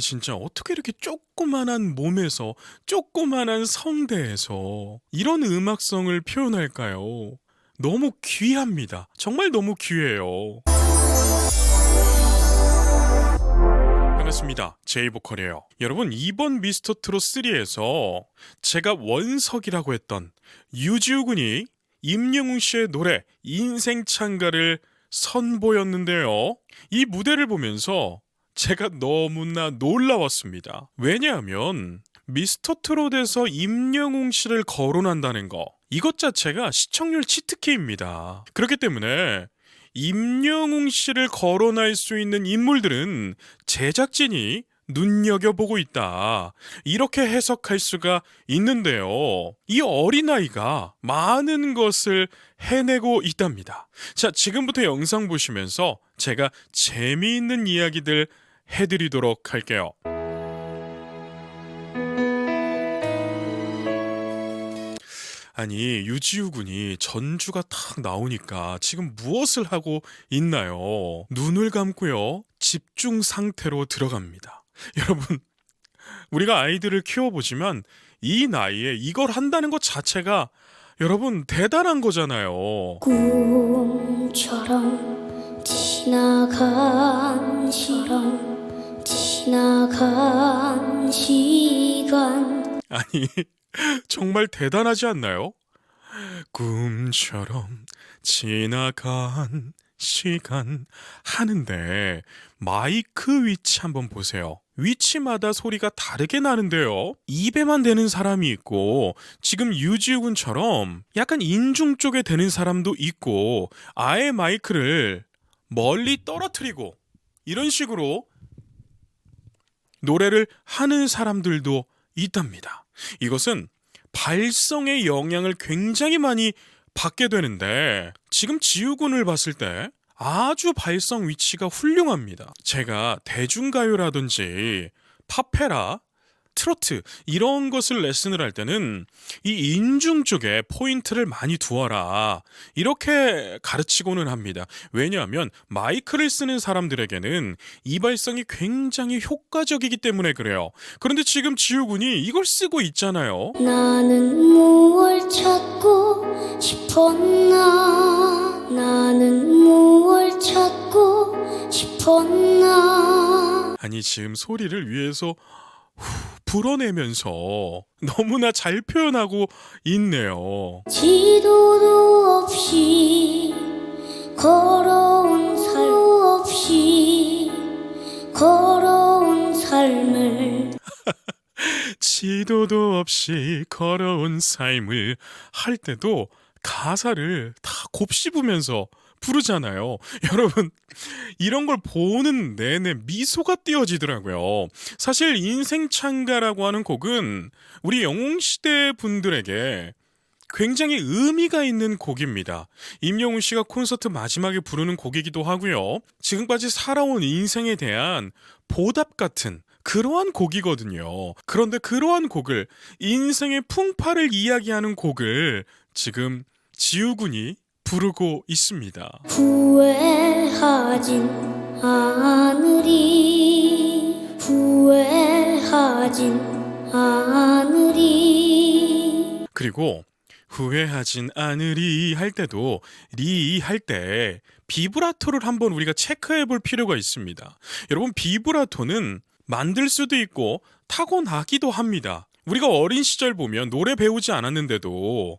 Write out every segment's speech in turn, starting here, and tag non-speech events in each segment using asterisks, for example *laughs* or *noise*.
아니 진짜 어떻게 이렇게 조그만한 몸에서 조그만한 성대에서 이런 음악성을 표현할까요? 너무 귀합니다. 정말 너무 귀해요. 반갑습니다. 제이보컬이에요. 여러분 이번 미스터 트롯 3에서 제가 원석이라고 했던 유지우 군이 임영웅 씨의 노래 인생 찬가를 선보였는데요. 이 무대를 보면서 제가 너무나 놀라웠습니다. 왜냐하면 미스터 트롯에서 임영웅 씨를 거론한다는 거 이것 자체가 시청률 치트키입니다. 그렇기 때문에 임영웅 씨를 거론할 수 있는 인물들은 제작진이 눈여겨보고 있다. 이렇게 해석할 수가 있는데요. 이 어린아이가 많은 것을 해내고 있답니다. 자, 지금부터 영상 보시면서 제가 재미있는 이야기들 해드리도록 할게요. 아니 유지우 군이 전주가 탁 나오니까 지금 무엇을 하고 있나요? 눈을 감고요 집중 상태로 들어갑니다. *laughs* 여러분 우리가 아이들을 키워보지만 이 나이에 이걸 한다는 것 자체가 여러분 대단한 거잖아요. 꿈처럼 지나간 시간 지나간 시간 아니 *laughs* 정말 대단하지 않나요? 꿈처럼 지나간 시간 하는데 마이크 위치 한번 보세요. 위치마다 소리가 다르게 나는데요. 입에만 대는 사람이 있고 지금 유지우 군처럼 약간 인중 쪽에 대는 사람도 있고 아예 마이크를 멀리 떨어뜨리고 이런 식으로 노래를 하는 사람들도 있답니다. 이것은 발성의 영향을 굉장히 많이 받게 되는데 지금 지우군을 봤을 때 아주 발성 위치가 훌륭합니다. 제가 대중가요라든지 팝페라 트로트 이런 것을 레슨을 할 때는 이 인중 쪽에 포인트를 많이 두어라 이렇게 가르치고는 합니다. 왜냐하면 마이크를 쓰는 사람들에게는 이 발성이 굉장히 효과적이기 때문에 그래요. 그런데 지금 지우군이 이걸 쓰고 있잖아요. 나는 무얼 찾고 싶었나 나는 무얼 찾고 싶었나 아니 지금 소리를 위해서 후, 불어내면서 너무나 잘 표현하고 있네요. 지도도 없이 걸어온 살 없이 걸어온 삶을 *laughs* 지도도 없이 걸어온 삶을 할 때도 가사를 다 곱씹으면서 부르잖아요. *laughs* 여러분, 이런 걸 보는 내내 미소가 띄어지더라고요. 사실 인생 찬가라고 하는 곡은 우리 영웅시대 분들에게 굉장히 의미가 있는 곡입니다. 임영웅 씨가 콘서트 마지막에 부르는 곡이기도 하고요. 지금까지 살아온 인생에 대한 보답 같은 그러한 곡이거든요. 그런데 그러한 곡을 인생의 풍파를 이야기하는 곡을 지금 지우군이 부르고 있습니다. 후회하진 않으리 후회하진 않으리 그리고 후회하진 않으리 할 때도 리 할 때 비브라토를 한번 우리가 체크해 볼 필요가 있습니다. 여러분 비브라토는 만들 수도 있고 타고나기도 합니다. 우리가 어린 시절 보면 노래 배우지 않았는데도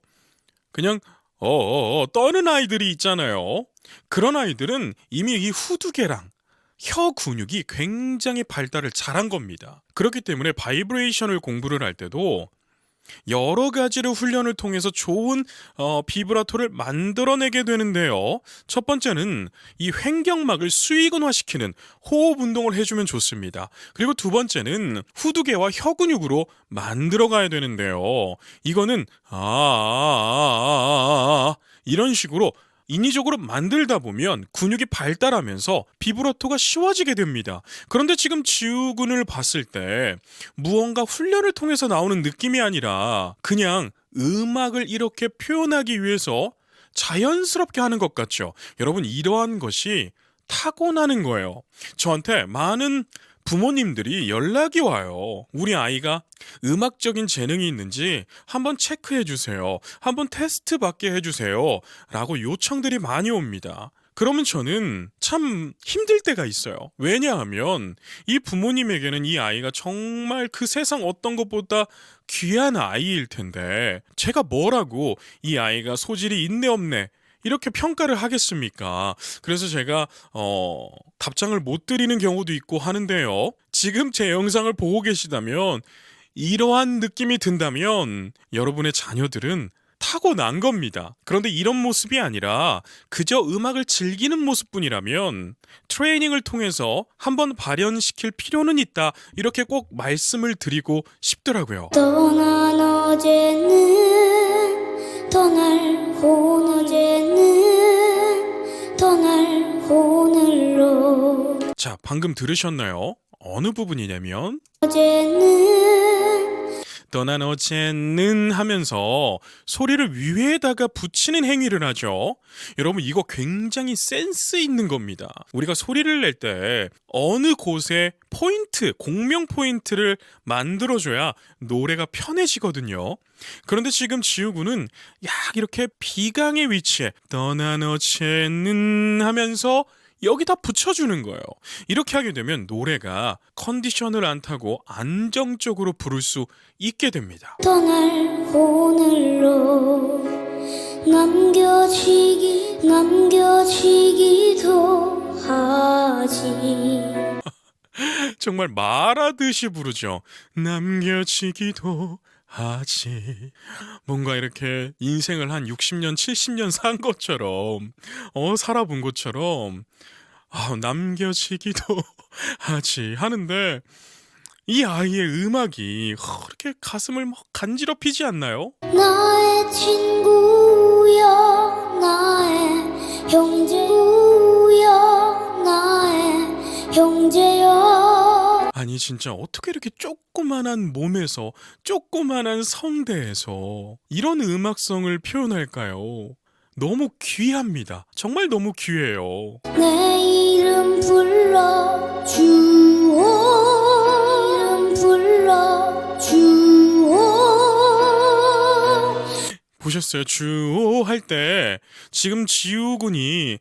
그냥 어어어 떠는 아이들이 있잖아요. 그런 아이들은 이미 이 후두개랑 혀 근육이 굉장히 발달을 잘한 겁니다. 그렇기 때문에 바이브레이션을 공부를 할 때도 여러 가지를 훈련을 통해서 좋은 어, 비브라토를 만들어내게 되는데요. 첫 번째는 이 횡격막을 수익은화시키는 호흡 운동을 해주면 좋습니다. 그리고 두 번째는 후두개와 혀 근육으로 만들어 가야 되는데요. 이거는 아, 아, 아, 아, 아 이런 식으로 인위적으로 만들다 보면 근육이 발달하면서 비브라토가 쉬워지게 됩니다. 그런데 지금 지우군을 봤을 때 무언가 훈련을 통해서 나오는 느낌이 아니라 그냥 음악을 이렇게 표현하기 위해서 자연스럽게 하는 것 같죠. 여러분 이러한 것이 타고나는 거예요. 저한테 많은 부모님들이 연락이 와요. 우리 아이가 음악적인 재능이 있는지 한번 체크해 주세요. 한번 테스트 받게 해 주세요. 라고 요청들이 많이 옵니다. 그러면 저는 참 힘들 때가 있어요. 왜냐하면 이 부모님에게는 이 아이가 정말 그 세상 어떤 것보다 귀한 아이일 텐데 제가 뭐라고 이 아이가 소질이 있네 없네 이렇게 평가를 하겠습니까? 그래서 제가 어 답장을 못 드리는 경우도 있고 하는데요. 지금 제 영상을 보고 계시다면 이러한 느낌이 든다면 여러분의 자녀들은 타고난 겁니다. 그런데 이런 모습이 아니라 그저 음악을 즐기는 모습뿐이라면 트레이닝을 통해서 한번 발현시킬 필요는 있다. 이렇게 꼭 말씀을 드리고 싶더라고요. 떠난 어제는 떠날 오늘에는 떠날 오늘로 자, 방금 들으셨나요? 어느 부분이냐면 어제는 어제는 하면서 소리를 위에다가 붙이는 행위를 하죠. 여러분 이거 굉장히 센스 있는 겁니다. 우리가 소리를 낼 때 어느 곳에 포인트, 공명 포인트를 만들어줘야 노래가 편해지거든요. 그런데 지금 지우군은 약 이렇게 비강의 위치에 어제는 하면서 여기다 붙여주는 거예요. 이렇게 하게 되면 노래가 컨디션을 안 타고 안정적으로 부를 수 있게 됩니다. 떠날 오늘로 남겨지기 남겨지기도 하지 *laughs* 정말 말하듯이 부르죠. 남겨지기도 하지. 뭔가 이렇게 인생을 한 60년, 70년 산 것처럼, 어, 살아본 것처럼, 아, 남겨지기도 *laughs* 하지. 하는데, 이 아이의 음악이 허, 이렇게 가슴을 막 간지럽히지 않나요? 나의 친구여 나의 형제구여 나의 형제여 아니 진짜 어떻게 이렇게 조그만한 몸에서 조그만한 성대에서 이런 음악성을 표현할까요? 너무 귀합니다. 정말 너무 귀해요. 내 이름 불러 주오 이름 불러 주오 보셨어요? 주오 할 때 지금 지우군이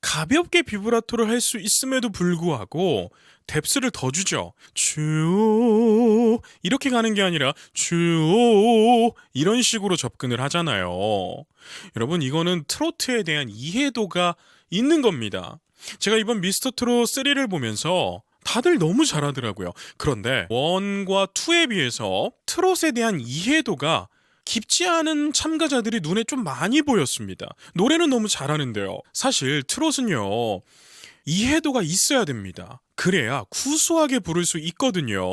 가볍게 비브라토를 할 수 있음에도 불구하고 뎁스를 더 주죠. 주오 이렇게 가는 게 아니라 주오 이런 식으로 접근을 하잖아요. 여러분 이거는 트로트에 대한 이해도가 있는 겁니다. 제가 이번 미스터 트롯 3를 보면서 다들 너무 잘하더라고요. 그런데 원과 투에 비해서 트롯에 대한 이해도가 깊지 않은 참가자들이 눈에 좀 많이 보였습니다. 노래는 너무 잘하는데요. 사실 트롯은요. 이해도가 있어야 됩니다. 그래야 구수하게 부를 수 있거든요.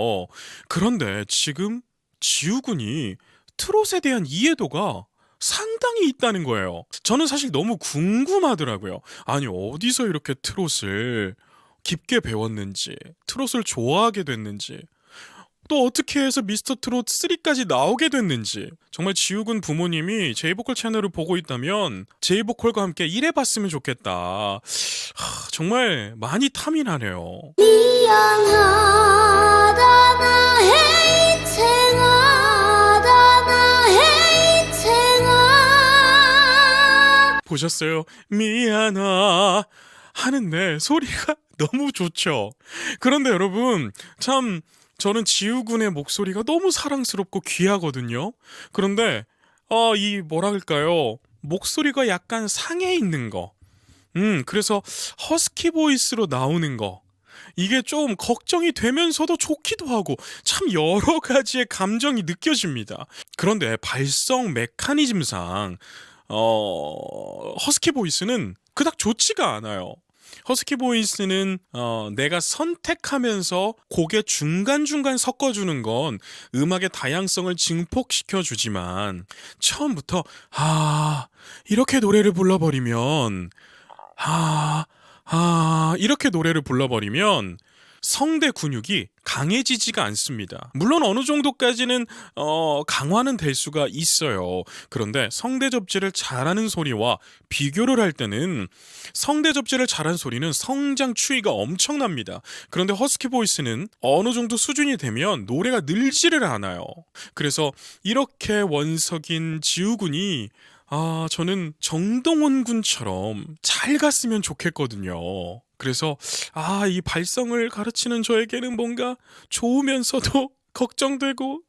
그런데 지금 지우군이 트롯에 대한 이해도가 상당히 있다는 거예요. 저는 사실 너무 궁금하더라고요. 아니, 어디서 이렇게 트롯을 깊게 배웠는지, 트롯을 좋아하게 됐는지, 또 어떻게 해서 미스터 트롯 3까지 나오게 됐는지 정말 지우군 부모님이 제이보컬 채널을 보고 있다면 제이보컬과 함께 일해봤으면 좋겠다. 하, 정말 많이 탐이 나네요. 미안하다 나의 인생아다 나의 인생아 보셨어요? 미안하 하는데 소리가 *laughs* 너무 좋죠. 그런데 여러분 참 저는 지우군의 목소리가 너무 사랑스럽고 귀하거든요. 그런데 어, 이 뭐라 그럴까요? 목소리가 약간 상해 있는 거. 음, 그래서 허스키 보이스로 나오는 거. 이게 좀 걱정이 되면서도 좋기도 하고 참 여러 *laughs* 가지의 감정이 느껴집니다. 그런데 발성 메커니즘상 어, 허스키 보이스는 그닥 좋지가 않아요. 허스키 보이스는 어, 내가 선택하면서 곡의 중간중간 섞어주는 건 음악의 다양성을 증폭시켜 주지만 처음부터 아 이렇게 노래를 불러버리면 아, 아 이렇게 노래를 불러버리면 성대 근육이 강해지지가 않습니다. 물론 어느 정도까지는 어, 강화는 될 수가 있어요. 그런데 성대 접지를 잘하는 소리와 비교를 할 때는 성대 접지를 잘한 소리는 성장 추이가 엄청납니다. 그런데 허스키 보이스는 어느 정도 수준이 되면 노래가 늘지를 않아요. 그래서 이렇게 원석인 지우군이 아, 저는 정동원 군처럼 잘 갔으면 좋겠거든요. 그래서 아, 이 발성을 가르치는 저에게는 뭔가 좋으면서도 *laughs* 걱정되고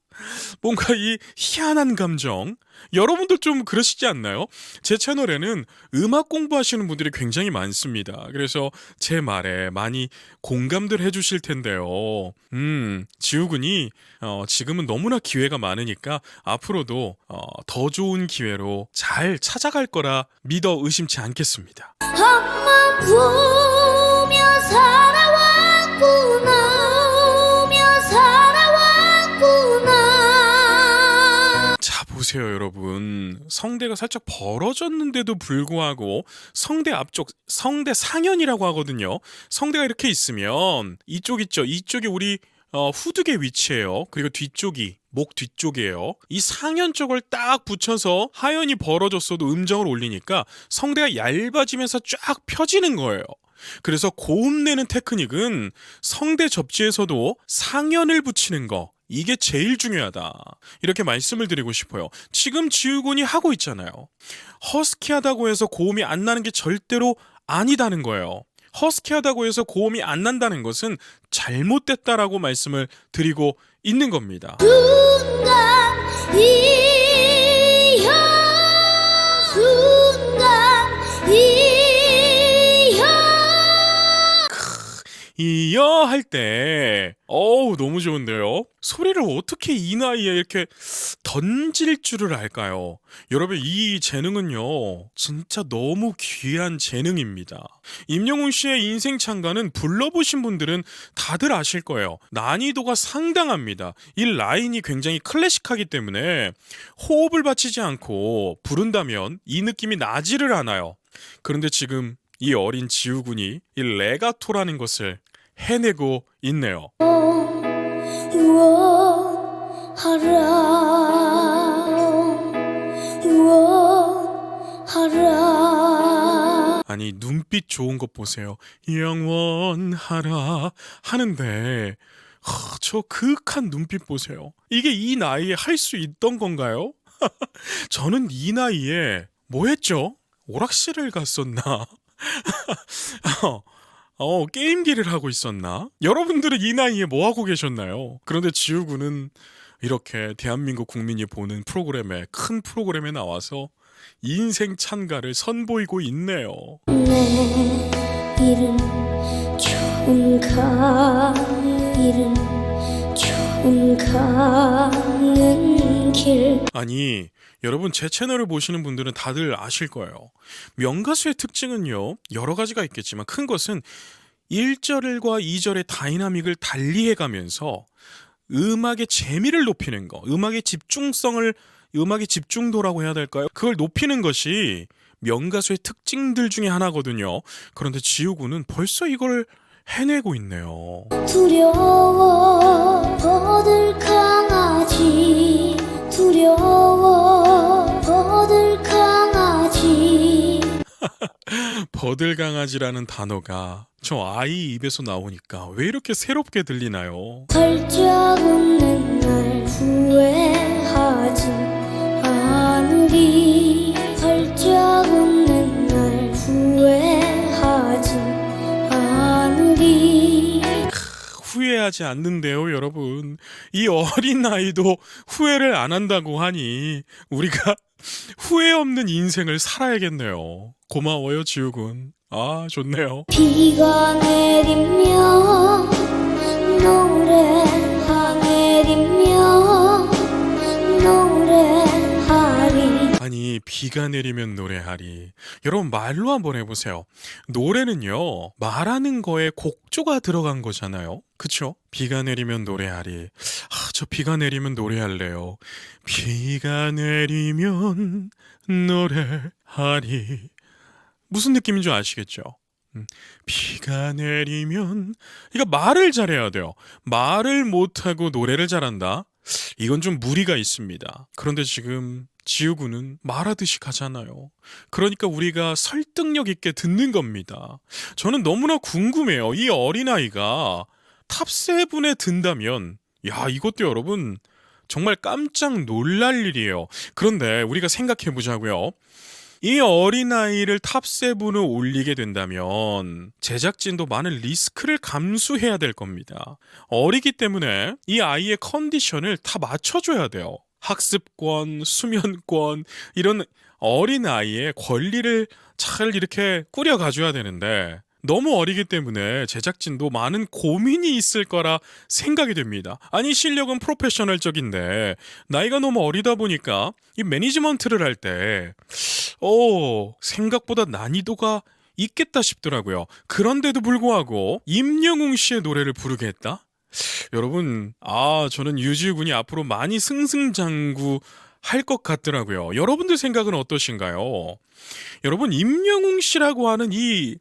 뭔가 이 희한한 감정. 여러분도 좀 그러시지 않나요? 제 채널에는 음악 공부하시는 분들이 굉장히 많습니다. 그래서 제 말에 많이 공감들 해주실 텐데요. 음, 지우군이 어, 지금은 너무나 기회가 많으니까 앞으로도 어, 더 좋은 기회로 잘 찾아갈 거라 믿어 의심치 않겠습니다. 앞만 보며 살아왔구나 보세요, 여러분. 성대가 살짝 벌어졌는데도 불구하고 성대 앞쪽, 성대 상현이라고 하거든요. 성대가 이렇게 있으면 이쪽 있죠. 이쪽이 우리 어, 후두개 위치예요. 그리고 뒤쪽이 목 뒤쪽이에요. 이 상현 쪽을 딱 붙여서 하연이 벌어졌어도 음정을 올리니까 성대가 얇아지면서 쫙 펴지는 거예요. 그래서 고음 내는 테크닉은 성대 접지에서도 상현을 붙이는 거 이게 제일 중요하다. 이렇게 말씀을 드리고 싶어요. 지금 지우군이 하고 있잖아요. 허스키하다고 해서 고음이 안 나는 게 절대로 아니다는 거예요. 허스키하다고 해서 고음이 안 난다는 것은 잘못됐다라고 말씀을 드리고 있는 겁니다. 이어 할 때, 어우, 너무 좋은데요? 소리를 어떻게 이 나이에 이렇게 던질 줄을 알까요? 여러분, 이 재능은요, 진짜 너무 귀한 재능입니다. 임영웅 씨의 인생 창가는 불러보신 분들은 다들 아실 거예요. 난이도가 상당합니다. 이 라인이 굉장히 클래식하기 때문에 호흡을 받치지 않고 부른다면 이 느낌이 나지를 않아요. 그런데 지금 이 어린 지우군이 이 레가토라는 것을 해내고 있네요. 아니 눈빛 좋은 것 보세요. 영원하라 하는데 하, 저 그윽한 눈빛 보세요. 이게 이 나이에 할 수 있던 건가요? *laughs* 저는 이 나이에 뭐 했죠? 오락실을 갔었나? *laughs* 어, 어, 게임기를 하고 있었나? 여러분들은 이 나이에 뭐 하고 계셨나요? 그런데 지우군은 이렇게 대한민국 국민이 보는 프로그램에 큰 프로그램에 나와서 인생 찬가를 선보이고 있네요. 내 이름 좋은 가 이름 좋은 가는 길 아니, 여러분 제 채널을 보시는 분들은 다들 아실 거예요. 명가수의 특징은요, 여러 가지가 있겠지만 큰 것은 1절과 2절의 다이나믹을 달리해 가면서 음악의 재미를 높이는 거, 음악의 집중성을, 음악의 집중도라고 해야 될까요? 그걸 높이는 것이 명가수의 특징들 중에 하나거든요. 그런데 지우군은 벌써 이걸 해내고 있네요. 두려워 강아지 버들강아지라는 단어가 저 아이 입에서 나오니까 왜 이렇게 새롭게 들리나요? 후회하지 않는데요, 여러분. 이 어린 나이도 후회를 안 한다고 하니 우리가 *laughs* 후회 없는 인생을 살아야겠네요. 고마워요, 지우군. 아, 좋네요. 비가 내리며 노래하내리며 노래하리 아니, 비가 내리면 노래하리. 여러분, 말로 한번 해보세요. 노래는요, 말하는 거에 곡조가 들어간 거잖아요. 그쵸? 비가 내리면 노래하리. 아, 저 비가 내리면 노래할래요. 비가 내리면 노래하리. 무슨 느낌인 줄 아시겠죠? 음, 비가 내리면 이거 말을 잘해야 돼요. 말을 못하고 노래를 잘한다. 이건 좀 무리가 있습니다. 그런데 지금 지우군은 말하듯이 가잖아요. 그러니까 우리가 설득력 있게 듣는 겁니다. 저는 너무나 궁금해요. 이 어린아이가 탑세븐에 든다면, 야, 이것도 여러분, 정말 깜짝 놀랄 일이에요. 그런데 우리가 생각해 보자고요. 이 어린아이를 탑세븐에 올리게 된다면 제작진도 많은 리스크를 감수해야 될 겁니다. 어리기 때문에 이 아이의 컨디션을 다 맞춰줘야 돼요. 학습권, 수면권, 이런 어린아이의 권리를 잘 이렇게 꾸려가줘야 되는데 너무 어리기 때문에 제작진도 많은 고민이 있을 거라 생각이 됩니다. 아니 실력은 프로페셔널적인데 나이가 너무 어리다 보니까 이 매니지먼트를 할 때 어, 생각보다 난이도가 있겠다 싶더라고요. 그런데도 불구하고 임영웅 씨의 노래를 부르게 했다? 여러분, 아, 저는 유지우 군이 앞으로 많이 승승장구 할 것 같더라고요. 여러분들 생각은 어떠신가요? 여러분, 임영웅 씨라고 하는 이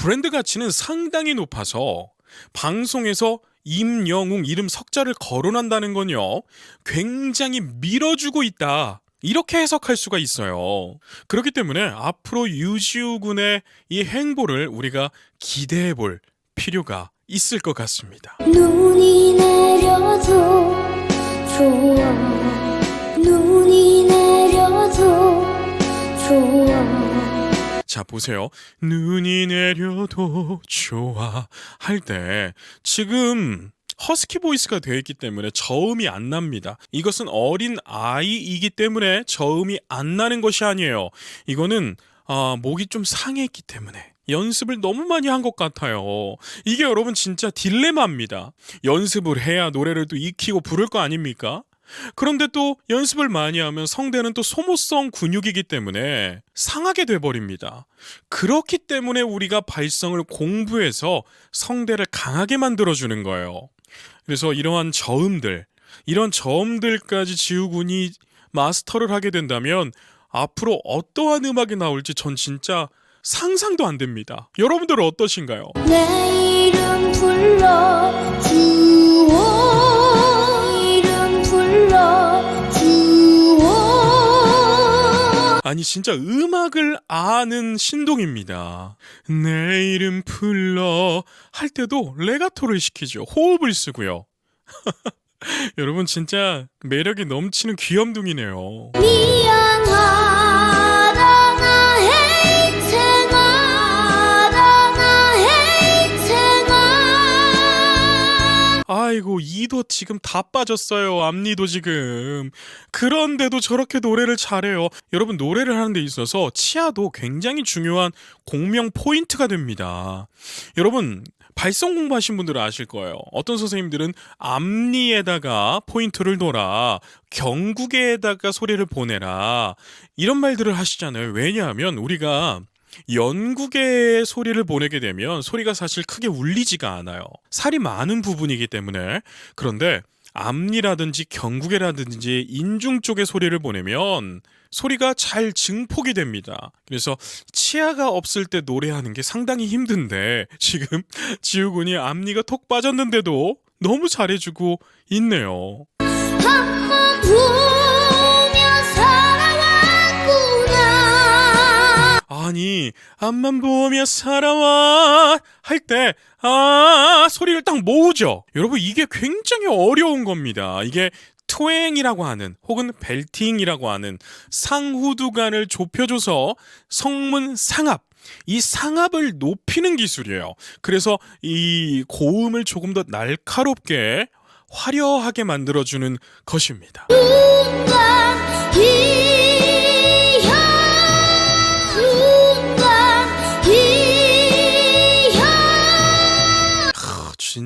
브랜드 가치는 상당히 높아서 방송에서 임영웅 이름 석자를 거론한다는 건요, 굉장히 밀어주고 있다. 이렇게 해석할 수가 있어요. 그렇기 때문에 앞으로 유지우 군의 이 행보를 우리가 기대해 볼 필요가 있을 것 같습니다. 눈이 내려도 좋아 눈이 내려도 좋아 자, 보세요. 눈이 내려도 좋아 할 때 지금 허스키 보이스가 되어 있기 때문에 저음이 안 납니다. 이것은 어린 아이이기 때문에 저음이 안 나는 것이 아니에요. 이거는 아, 목이 좀 상했기 때문에 연습을 너무 많이 한 것 같아요. 이게 여러분 진짜 딜레마입니다. 연습을 해야 노래를 또 익히고 부를 거 아닙니까? 그런데 또 연습을 많이 하면 성대는 또 소모성 근육이기 때문에 상하게 돼버립니다. 그렇기 때문에 우리가 발성을 공부해서 성대를 강하게 만들어주는 거예요. 그래서 이러한 저음들, 이런 저음들까지 지우군이 마스터를 하게 된다면 앞으로 어떠한 음악이 나올지 전 진짜 상상도 안 됩니다. 여러분들은 어떠신가요? 내 이름 불러 아니 진짜 음악을 아는 신동입니다. 내 이름 불러 할 때도 레가토를 시키죠. 호흡을 쓰고요. *laughs* 여러분 진짜 매력이 넘치는 귀염둥이네요. 아이고 이도 지금 다 빠졌어요. 앞니도 지금. 그런데도 저렇게 노래를 잘해요. 여러분 노래를 하는 데 있어서 치아도 굉장히 중요한 공명 포인트가 됩니다. 여러분 발성 공부하신 분들은 아실 거예요. 어떤 선생님들은 앞니에다가 포인트를 둬라, 경구개에다가 소리를 보내라 이런 말들을 하시잖아요. 왜냐하면 우리가 연구개의 소리를 보내게 되면 소리가 사실 크게 울리지가 않아요. 살이 많은 부분이기 때문에 그런데 앞니라든지 경구개라든지 인중 쪽의 소리를 보내면 소리가 잘 증폭이 됩니다. 그래서 치아가 없을 때 노래하는 게 상당히 힘든데 지금 *laughs* 지우군이 앞니가 톡 빠졌는데도 너무 잘해주고 있네요. 아니 앞만 보며 살아와 할 때 아 소리를 딱 모으죠. 여러분 이게 굉장히 어려운 겁니다. 이게 트웽이라고 하는 혹은 벨팅이라고 하는 상후두간을 좁혀줘서 성문 상압 이 상압을 높이는 기술이에요. 그래서 이 고음을 조금 더 날카롭게 화려하게 만들어주는 것입니다.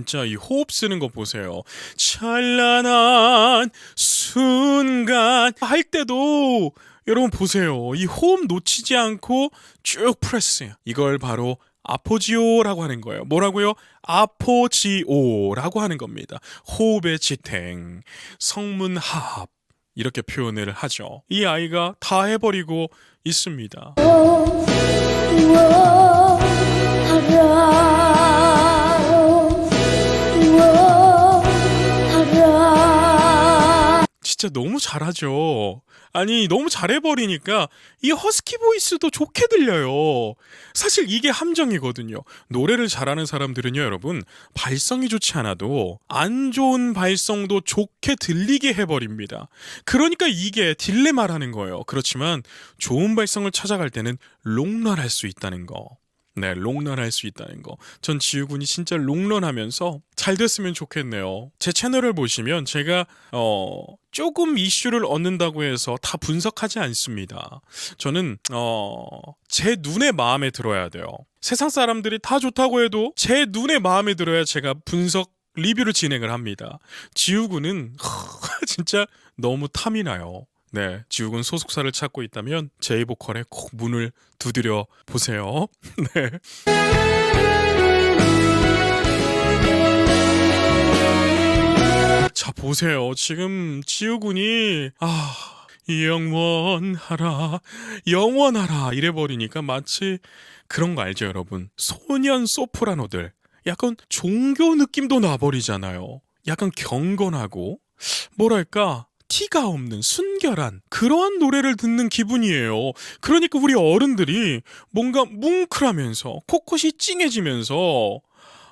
진짜 이 호흡 쓰는 거 보세요. 찬란한 순간 할 때도 여러분 보세요. 이 호흡 놓치지 않고 쭉 프레스. 이걸 바로 아포지오라고 하는 거예요. 뭐라고요? 아포지오라고 하는 겁니다. 호흡의 지탱, 성문 하합 이렇게 표현을 하죠. 이 아이가 다 해버리고 있습니다. 진짜 너무 잘하죠. 아니, 너무 잘해버리니까 이 허스키 보이스도 좋게 들려요. 사실 이게 함정이거든요. 노래를 잘하는 사람들은요, 여러분, 발성이 좋지 않아도 안 좋은 발성도 좋게 들리게 해버립니다. 그러니까 이게 딜레마라는 거예요. 그렇지만 좋은 발성을 찾아갈 때는 롱런할 수 있다는 거. 네, 롱런 할 수 있다는 거. 전 지우군이 진짜 롱런 하면서 잘 됐으면 좋겠네요. 제 채널을 보시면 제가 어 조금 이슈를 얻는다고 해서 다 분석하지 않습니다. 저는 어 제 눈에 마음에 들어야 돼요. 세상 사람들이 다 좋다고 해도 제 눈에 마음에 들어야 제가 분석 리뷰를 진행을 합니다. 지우군은 *laughs* 진짜 너무 탐이 나요. 네, 지우군 소속사를 찾고 있다면 제이 보컬에 꼭 문을 두드려 보세요. *laughs* 네. 자, 보세요. 지금 지우군이 아, 영원하라, 영원하라 이래 버리니까 마치 그런 거 알죠, 여러분? 소년 소프라노들 약간 종교 느낌도 나버리잖아요. 약간 경건하고 뭐랄까 티가 없는 순결한 그러한 노래를 듣는 기분이에요. 그러니까 우리 어른들이 뭔가 뭉클하면서 코끝이 찡해지면서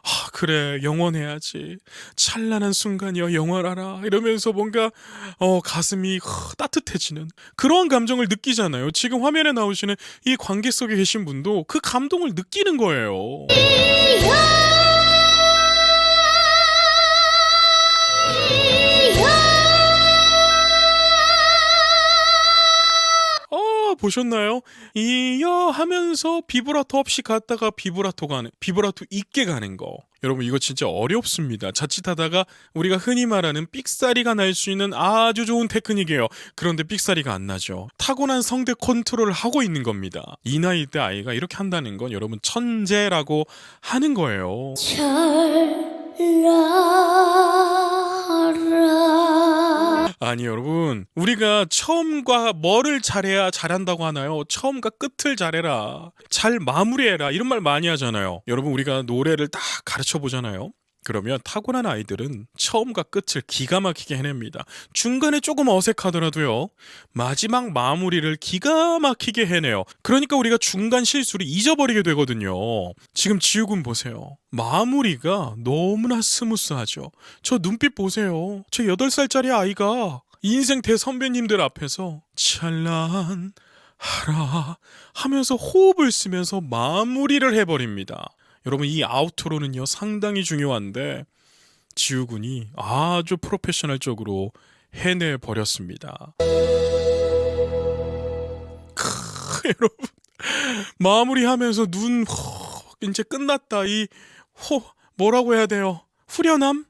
아 그래 영원해야지 찬란한 순간이여 영원하라 이러면서 뭔가 어 가슴이 흐, 따뜻해지는 그러한 감정을 느끼잖아요. 지금 화면에 나오시는 이 관객 속에 계신 분도 그 감동을 느끼는 거예요. 보셨나요? 이여 하면서 비브라토 없이 갔다가 비브라토 가는 비브라토 있게 가는 거. 여러분 이거 진짜 어렵습니다. 자칫하다가 우리가 흔히 말하는 삑사리가 날 수 있는 아주 좋은 테크닉이에요. 그런데 삑사리가 안 나죠. 타고난 성대 컨트롤을 하고 있는 겁니다. 이 나이 때 아이가 이렇게 한다는 건 여러분 천재라고 하는 거예요. 찰 아니 여러분. 우리가 처음과 뭐를 잘해야 잘한다고 하나요? 처음과 끝을 잘해라. 잘 마무리해라. 이런 말 많이 하잖아요. 여러분 우리가 노래를 딱 가르쳐 보잖아요 그러면 타고난 아이들은 처음과 끝을 기가 막히게 해냅니다. 중간에 조금 어색하더라도요 마지막 마무리를 기가 막히게 해내요. 그러니까 우리가 중간 실수를 잊어버리게 되거든요. 지금 지우군 보세요. 마무리가 너무나 스무스하죠. 저 눈빛 보세요. 저 8살짜리 아이가 인생 대선배님들 앞에서 찬란하라 하면서 호흡을 쓰면서 마무리를 해버립니다. 여러분 이 아우트로는요 상당히 중요한데 지우군이 아주 프로페셔널적으로 해내 버렸습니다. *laughs* 여러분 마무리하면서 눈 호, 이제 끝났다 이 호, 뭐라고 해야 돼요? 후련함?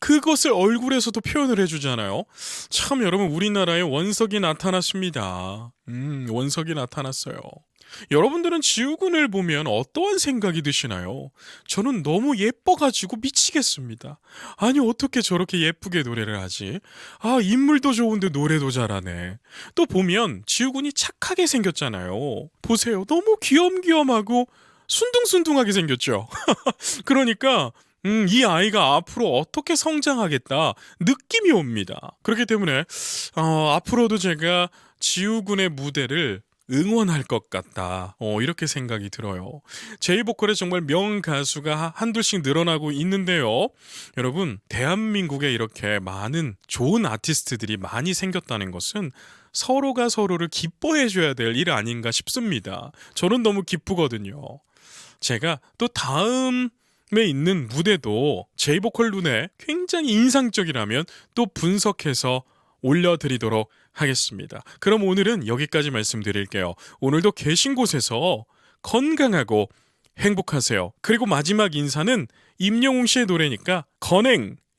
그것을 얼굴에서도 표현을 해주잖아요. 참 여러분 우리나라에 원석이 나타났습니다. 음 원석이 나타났어요. 여러분들은 지우군을 보면 어떠한 생각이 드시나요? 저는 너무 예뻐가지고 미치겠습니다. 아니 어떻게 저렇게 예쁘게 노래를 하지? 아 인물도 좋은데 노래도 잘하네. 또 보면 지우군이 착하게 생겼잖아요. 보세요, 너무 귀염귀염하고 순둥순둥하게 생겼죠. *laughs* 그러니까 음, 이 아이가 앞으로 어떻게 성장하겠다 느낌이 옵니다. 그렇기 때문에 어, 앞으로도 제가 지우군의 무대를 응원할 것 같다. 어, 이렇게 생각이 들어요. 제이보컬에 정말 명 가수가 한둘씩 늘어나고 있는데요. 여러분, 대한민국에 이렇게 많은 좋은 아티스트들이 많이 생겼다는 것은 서로가 서로를 기뻐해줘야 될 일 아닌가 싶습니다. 저는 너무 기쁘거든요. 제가 또 다음 에 있는 무대도 제이보컬 눈에 굉장히 인상적이라면 또 분석해서 올려드리도록 하겠습니다. 그럼 오늘은 여기까지 말씀드릴게요. 오늘도 계신 곳에서 건강하고 행복하세요. 그리고 마지막 인사는 임영웅 씨의 노래니까 건행